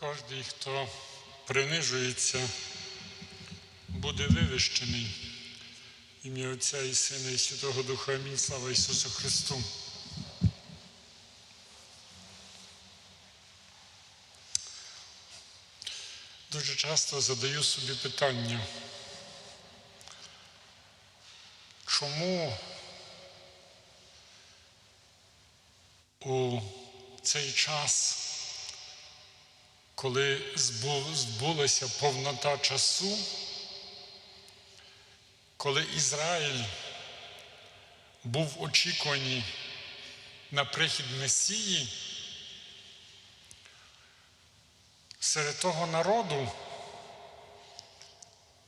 Кожний, хто принижується, буде вивищений. Ім'я Отця і Сина, і Святого Духа. Амінь. Слава Ісусу Христу. Дуже часто задаю собі питання, чому у цей час, коли збулася повнота часу, коли Ізраїль був в очікуванні на прихід Месії, серед того народу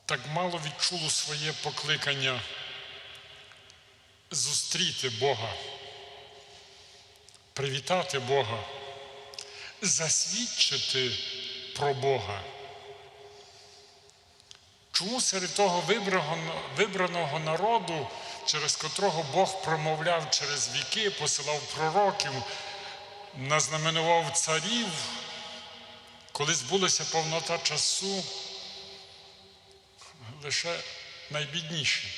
так мало відчуло своє покликання зустріти Бога, привітати Бога, засвідчити про Бога. Чому серед того вибраного, народу, через котрого Бог промовляв через віки, посилав пророків, назнаменував царів, коли збулася повнота часу, лише найбідніші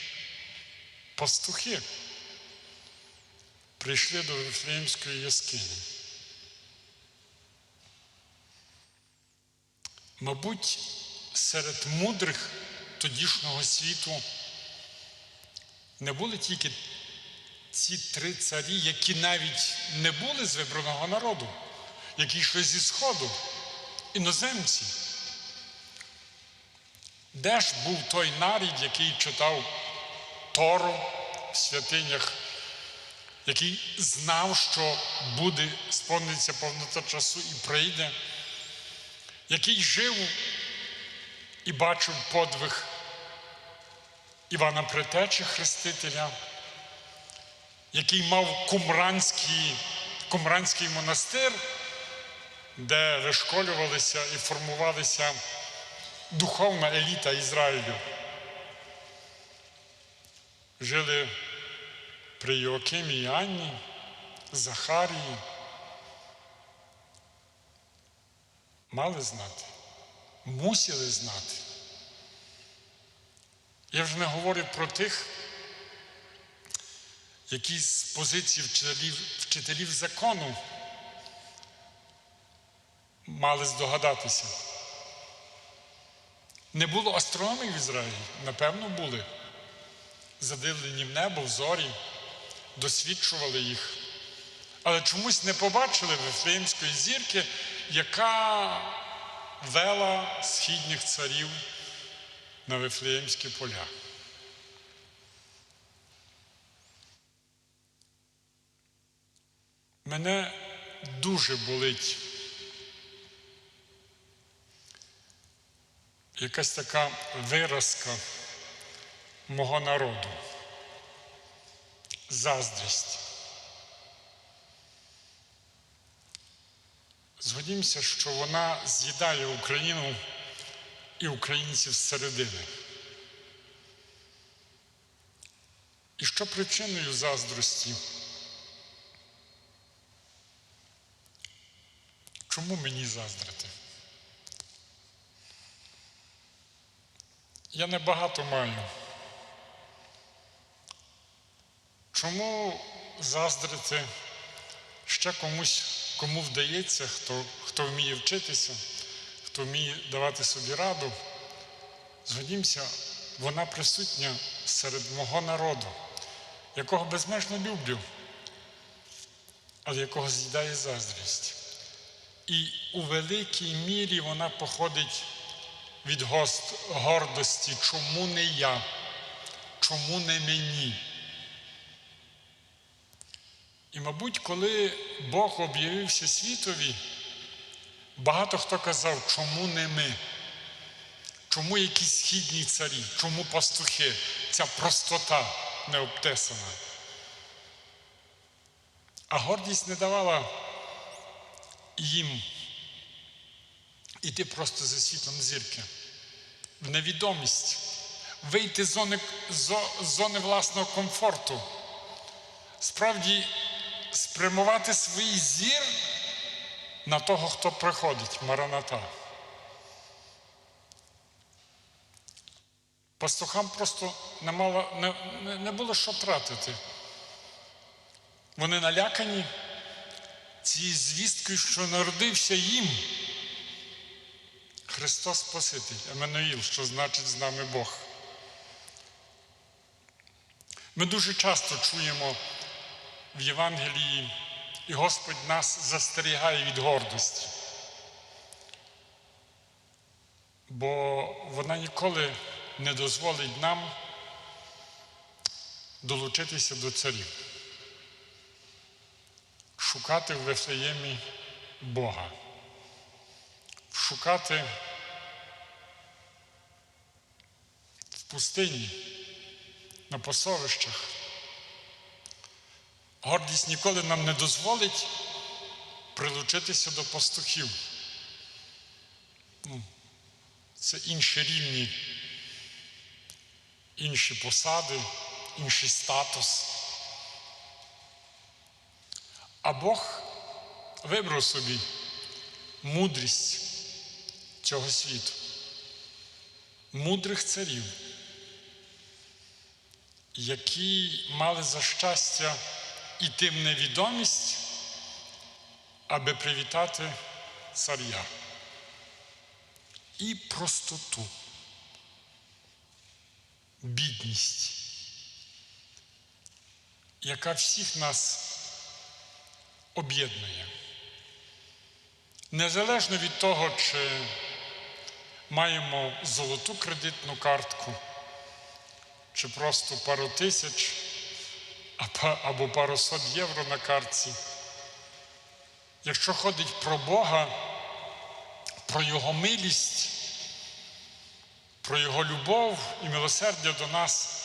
пастухи прийшли до Вифлеємської яскині. Мабуть, серед мудрих тодішнього світу не були тільки ці три царі, які навіть не були з вибраного народу, які йшли зі Сходу, іноземці. Де ж був той нарід, який читав Тору в святинях, який знав, що буде сповниться повнота часу і прийде, який жив і бачив подвиг Івана Претечі Хрестителя, який мав кумранський, кумранський монастир, де вишколювалися і формувалися духовна еліта Ізраїлю. Жили при Йоакимі і Анні, Захарії. Мали знати, мусили знати. Я вже не говорю про тих, які з позиції вчителів, вчителів закону мали здогадатися. Не було астрономів в Ізраїлі, напевно, були. Задивлені в небо, в зорі, досвідчували їх. Але чомусь не побачили Вифлеємської зірки, яка вела східних царів на Вифлеємські поля. Мене дуже болить якась така виразка мого народу. Заздрість. Згодімося, що вона з'їдає Україну і українців зсередини. І що причиною заздрості? Чому мені заздрити? Я небагато маю. Чому заздрити ще комусь, кому вдається, хто, хто вміє вчитися, хто вміє давати собі раду? Згодімося, вона присутня серед мого народу, якого безмежно люблю, але якого з'їдає заздрість. І у великій мірі вона походить від гост, гордості, чому не я, чому не мені. І, мабуть, коли Бог об'явився світові, багато хто казав, чому не ми? Чому якісь східні царі, чому пастухи, ця простота необтесана? А гордість не давала їм іти просто за світлом зірки, в невідомість, вийти з зони, зони власного комфорту, справді спрямувати свій зір на того, хто приходить, Мараната. Пастухам просто не, мало, не, не, було що тратити. Вони налякані цією звісткою, що народився їм. Христос Спаситель, Еммануїл, що значить з нами Бог. Ми дуже часто чуємо в Євангелії, і Господь нас застерігає від гордості. Бо вона ніколи не дозволить нам долучитися до царів, шукати в Вифлеємі Бога, шукати в пустині, на пасовищах. Гордість ніколи нам не дозволить прилучитися до пастухів. Ну, це інші рівні, інші посади, інший статус. А Бог вибрав собі мудрість цього світу, мудрих царів, які мали за щастя іти в невідомість, аби привітати царя. І простоту, бідність, яка всіх нас об'єднує. Незалежно від того, чи маємо золоту кредитну картку, чи просто пару тисяч або пару сот євро на картці. Якщо ходить про Бога, про Його милість, про Його любов і милосердя до нас,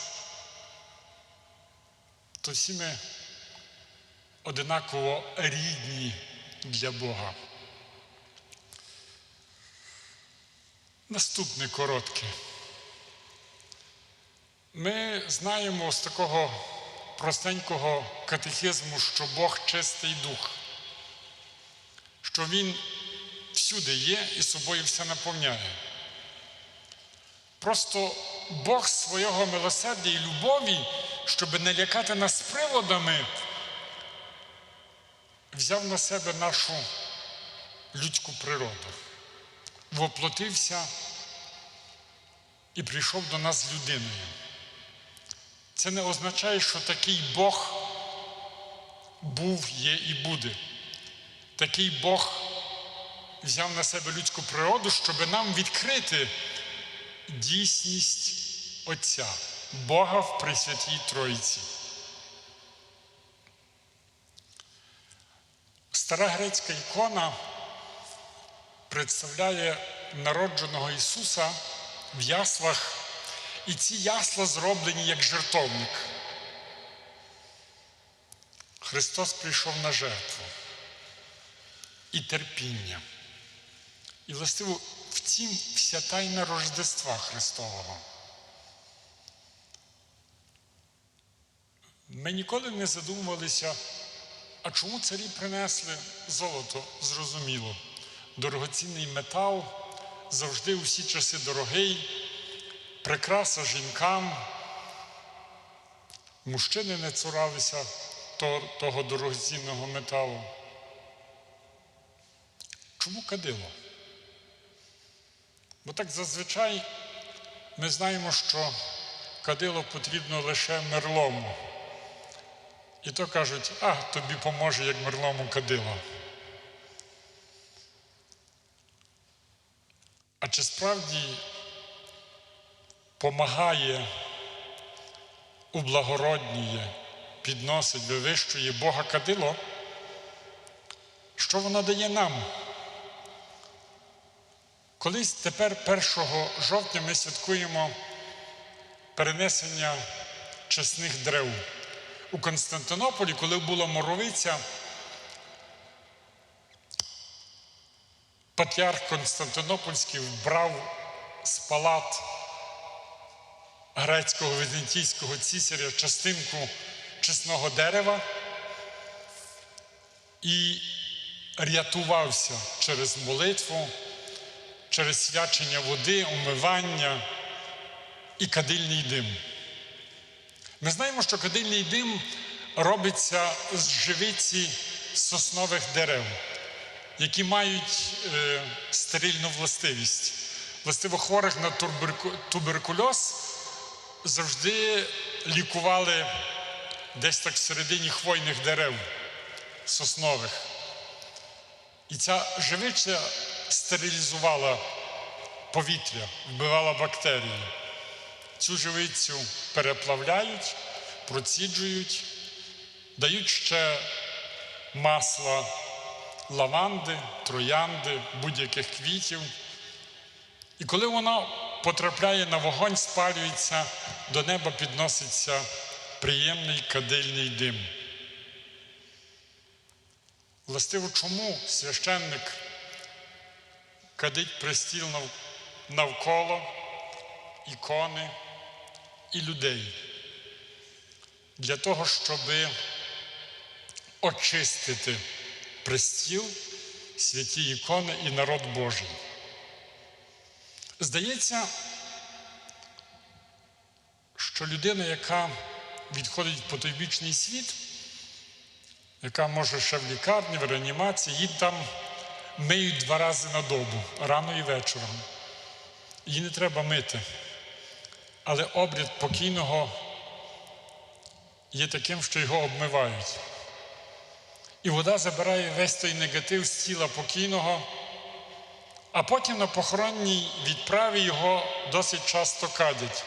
то всі ми одинаково рідні для Бога. Наступне коротке. Ми знаємо з такого простенького катехизму, що Бог чистий дух, що Він всюди є і собою все наповняє. Просто Бог свого милосердя і любові, щоб не лякати нас приводами, взяв на себе нашу людську природу, воплотився і прийшов до нас людиною. Це не означає, що такий Бог був, є і буде. Такий Бог взяв на себе людську природу, щоб нам відкрити дійсність Отця, Бога в Пресвятій Троїці. Стара грецька ікона представляє народженого Ісуса в яслах. І ці ясла зроблені як жертовник. Христос прийшов на жертву і терпіння. І властиво в цім вся тайна Рождества Христового. Ми ніколи не задумувалися, а чому царі принесли золото, зрозуміло. Дорогоцінний метал завжди у всі часи дорогий прикраса жінкам. Мужчини не цуралися того дорогоцінного металу. Чому кадило? Бо так зазвичай ми знаємо, що кадило потрібно лише мерлому. І то кажуть, а тобі поможе, як мерлому кадило. А чи справді помагає, ублагородніє, підносить, вивищує Бога кадило, що вона дає нам? Колись тепер 1 жовтня ми святкуємо перенесення чесних древ. У Константинополі, коли була моровиця, патріарх Константинопольський вбрав з палат грецького візантійського цісаря частинку чесного дерева і рятувався через молитву, через свячення води, умивання і кадильний дим. Ми знаємо, що кадильний дим робиться з живиці соснових дерев, які мають е, стерильну властивість. Властиво хворих на туберку- туберкульоз завжди лікували десь так всередині хвойних дерев соснових. І ця живиця стерилізувала повітря, вбивала бактерії. Цю живицю переплавляють, проціджують, дають ще масла лаванди, троянди, будь-яких квітів. І коли вона потрапляє на вогонь, спалюється, до неба підноситься приємний кадильний дим. Властиво, чому священник кадить пристіл навколо ікони і людей? Для того, щоб очистити пристіл, святі ікони і народ Божий. Здається, що людина, яка відходить в потойбічний світ, яка може ще в лікарні, в реанімації, її там миють два рази на добу, рано і вечором. Її не треба мити. Але обряд покійного є таким, що його обмивають. І вода забирає весь той негатив з тіла покійного, а потім на похоронній відправі його досить часто кадять,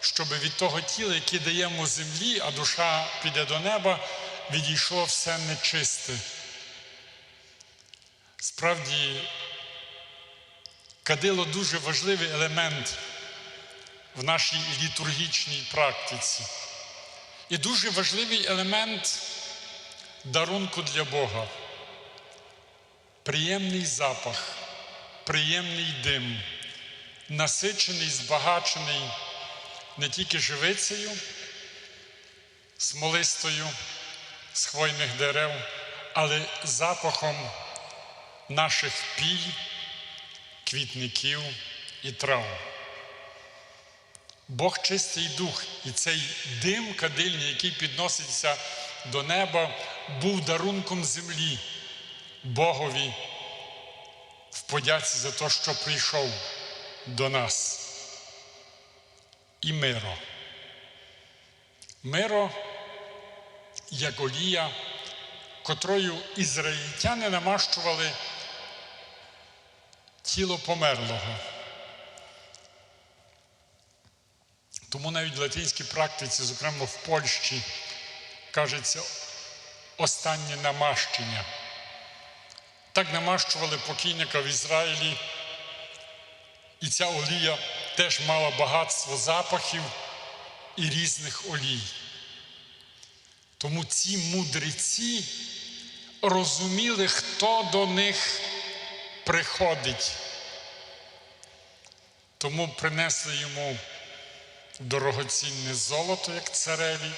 щоб від того тіла, яке даємо землі, а душа піде до неба, відійшло все нечисте. Справді, кадило дуже важливий елемент в нашій літургічній практиці. І дуже важливий елемент дарунку для Бога. Приємний запах, приємний дим, насичений, збагачений не тільки живицею, смолистою з хвойних дерев, але запахом наших пій, квітників і трав. Бог чистий дух, і цей дим кадильний, який підноситься до неба, був дарунком землі Богові в подяці за те, що прийшов до нас. І миро. Миро, як олія, котрою ізраїльтяни намащували тіло померлого. Тому навіть в латинській практиці, зокрема в Польщі, кажеться останнє намащення. Так намащували покійника в Ізраїлі, і ця олія теж мала багатство запахів і різних олій. Тому ці мудреці розуміли, хто до них приходить. Тому принесли йому дорогоцінне золото, як цареві,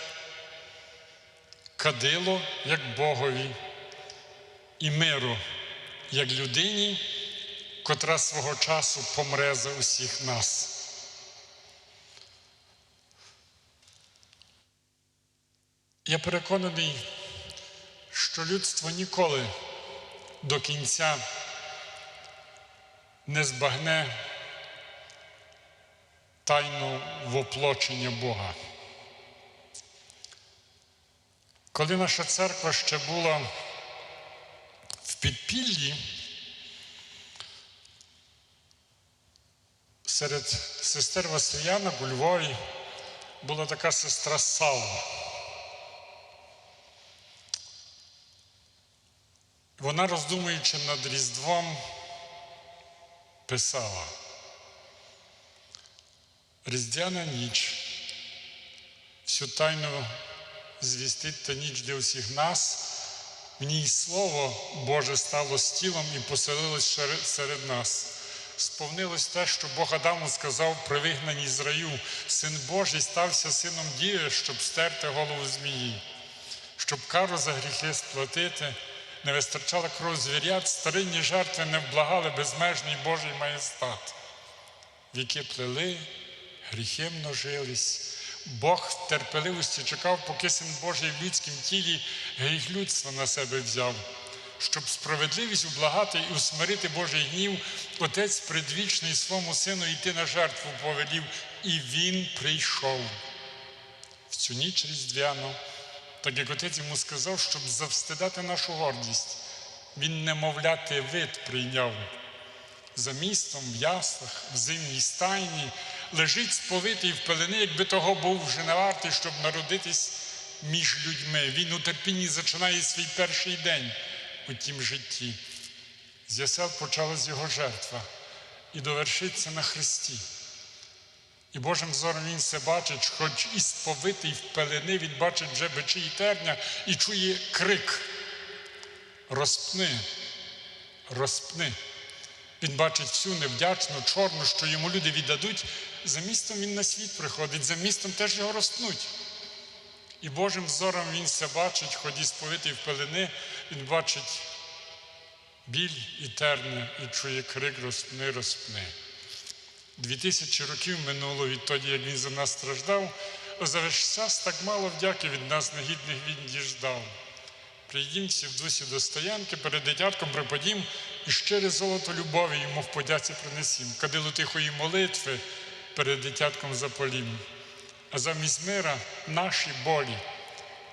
кадило, як Богові, і миру, як людині, котра свого часу помре за усіх нас. Я переконаний, що людство ніколи до кінця не збагне тайну воплочення Бога. Коли наша церква ще була підпіллі, серед сестер Василянок у Львові була така сестра Сала. Вона, роздумуючи над Різдвом, писала. Різдвяна ніч, всю тайну звістить та ніч для усіх нас, в ній Слово Боже стало з тілом і поселилось серед нас. Сповнилось те, що Бог Адаму сказав при вигнанні з раю, Син Божий стався сином діви, щоб стерти голову змії, щоб кару за гріхи сплатити, не вистачала кров звірят, старинні жертви не вблагали безмежний Божий маєстат. Віки плели, гріхи множились. Бог в терпеливості чекав, поки син Божий в людськім тілі гріх людства на себе взяв. Щоб справедливість ублагати і усмирити Божий гнів, Отець предвічний своєму сину йти на жертву повелів, і він прийшов. В цю ніч різдвяну, так як отець йому сказав, щоб завстидати нашу гордість, він немовляти вид прийняв. За містом, в яслах, в зимній стайні, лежить сповитий в пелени, якби того був вже не вартий, щоб народитись між людьми. Він у терпінні зачинає свій перший день у тім житті. З ясел почалась його жертва і довершиться на Христі. І Божим зором він все бачить, хоч і сповитий в пелени, він бачить вже бичі і терня і чує крик. Розпни, розпни. Він бачить всю невдячну, чорну, що йому люди віддадуть. За містом він на світ приходить, за містом теж його розпнуть. І Божим зором він все бачить, хоч і сповитий в пелени, він бачить біль і терне, і чує крик розпни, розпни. Дві тисячі років минуло відтоді, як він за нас страждав, а за весь час так мало вдяки від нас негідних він діждав. Прийдім в дусі до стоянки, перед дитятком припадім і щире золото любові йому в подяці принесім, кадилу тихої молитви перед дитятком запалім. А замість мира наші болі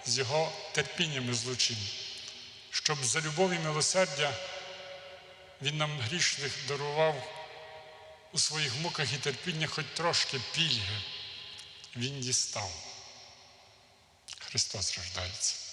з його терпіннями злучим, щоб за любов і милосердя він нам грішних дарував у своїх муках і терпіння хоч трошки пільги він дістав. Христос рождається.